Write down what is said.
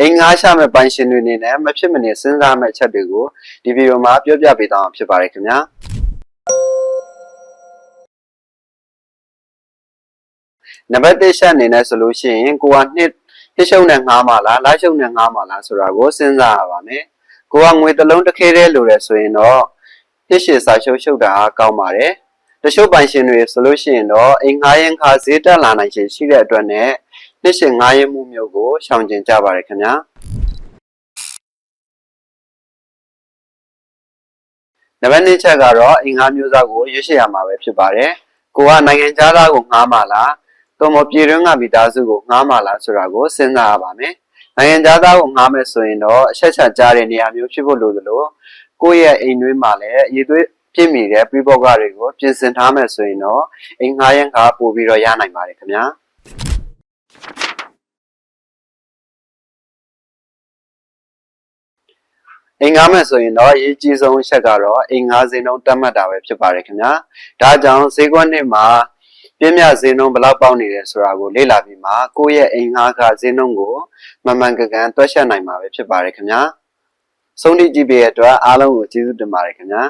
အိမ်ငါးရှာမဲ့ပိုင်ရှင်တွေအနေနဲ့မဖြစ်မနေစဉ်းစားမဲ့အချက်တွေကိုဒီဗီဒီယိုမှာပြောပြပေးသွားအောင်ဖြစ်ပါတယ်ခင်ဗျာနံပါတ်1ရှက်အနေနဲ့ဆိုလို့ရှိရင်ကိုကနှစ်တစ်ရှုံနဲ့ငားမှာလားလားရှုံနဲ့ငားမှာလားဆိုတာကိုစဉ်းစားရပါမယ်ကိုကငွေတစ်လုံးတစ်ခဲတည်းလိုတယ်ဆိုရင်တော့တစ်ရှည်စာရှုပ်ရှုပ်တာကောင်းပါတယ်တချို့ပိုင်ရှင်တွေဆိုလို့ရှိရင်တော့အိမ်ငားရင်ခါဈေးတက်လာနိုင်ခြင်းရှိတဲ့အတွက်နဲ့ နှစ်ရှင်ငားရင်မှုမျိုးကိုရှောင်ကျဉ်ကြပါရခင်ဗျာနံပါတ်2ချက်ကတော့အင်္ဂါမျိုးစားကိုရွေးချယ်ရမှာပဲဖြစ်ပါတယ်ကိုကနိုင်ငံခြားသားကိုငားမှာလားသို့မဟုတ်ပြည်တွင်းကမိသားစုကိုငားမှာလားဆိုတာကိုစဉ်းစားရပါမယ်နိုင်ငံခြားသားကိုငားမယ်ဆိုရင်တော့အချက်ချက်ကြားတဲ့နေရာမျိုးဖြစ်ဖို့လိုသလိုကိုယ့်ရဲ့အိမ်တွင်းမှာလည်းအရေးသွေးဖြစ်မိတဲ့ပြိပေါကတွေကိုပြင်ဆင်ထားမယ်ဆိုရင်တော့အိမ်ငှားရန်ကပို့ပြီးတော့ရနိုင်ပါတယ်ခင်ဗျာ အိမ်ငှားမယ်ဆိုရင်တော့အရေးကြီးဆုံးအချက်ကတော့အိမ်ငှားစင်းလုံးတတ်မှတ်တာပဲဖြစ်ပါတယ်ခင်ဗျာဒါကြောင့်ဈေးကွက်နှစ်မှာပြင်းပြဈေးနှုန်းဘယ်လောက်ပေါက်နေတယ်ဆိုတာကိုလေ့လာပြီးမှကိုယ့်ရဲ့အိမ်ငှားကဈေးနှုန်းကိုမှန်မှန်ကန်ကန်တွက်ချက်နိုင်မှာပဲဖြစ်ပါတယ်ခင်ဗျာဆုံးဖြတ်ကြည့်ပေးတဲ့အတွက်အားလုံးကိုကျေးဇူးတင်ပါတယ်ခင်ဗျာ